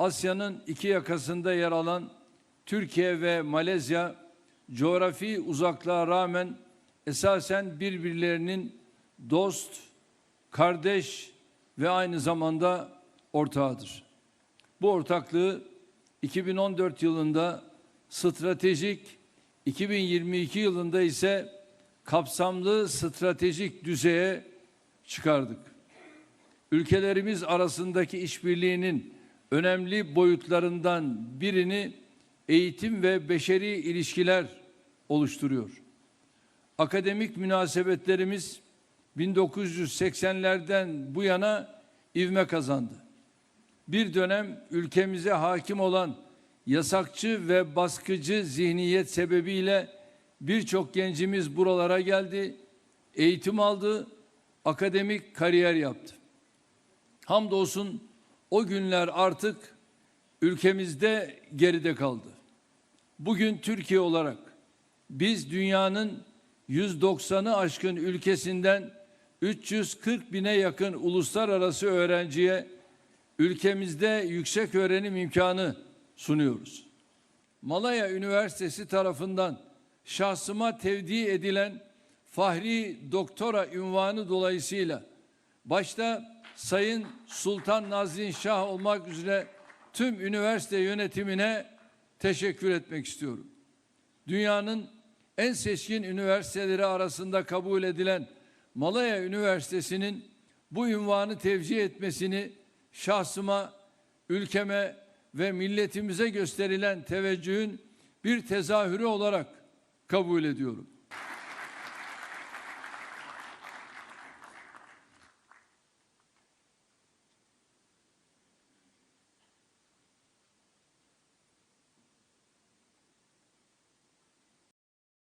Asya'nın iki yakasında yer alan Türkiye ve Malezya coğrafi uzaklığa rağmen esasen birbirlerinin dost, kardeş ve aynı zamanda ortağıdır. Bu ortaklığı 2014 yılında stratejik, 2022 yılında ise kapsamlı stratejik düzeye çıkardık. Ülkelerimiz arasındaki işbirliğinin önemli boyutlarından birini eğitim ve beşeri ilişkiler oluşturuyor. Akademik münasebetlerimiz 1980'lerden bu yana ivme kazandı. Bir dönem ülkemize hakim olan yasakçı ve baskıcı zihniyet sebebiyle birçok gencimiz buralara geldi, eğitim aldı, akademik kariyer yaptı. Hamdolsun o günler artık ülkemizde geride kaldı. Bugün Türkiye olarak biz dünyanın 190'ı aşkın ülkesinden 340 bine yakın uluslararası öğrenciye ülkemizde yüksek öğrenim imkanı sunuyoruz. Malaya Üniversitesi tarafından şahsıma tevdi edilen Fahri Doktora ünvanı dolayısıyla başta Sayın Sultan Nazrin Şah olmak üzere tüm üniversite yönetimine teşekkür etmek istiyorum. Dünyanın en seçkin üniversiteleri arasında kabul edilen Malaya Üniversitesi'nin bu ünvanı tevcih etmesini şahsıma, ülkeme ve milletimize gösterilen teveccühün bir tezahürü olarak kabul ediyorum.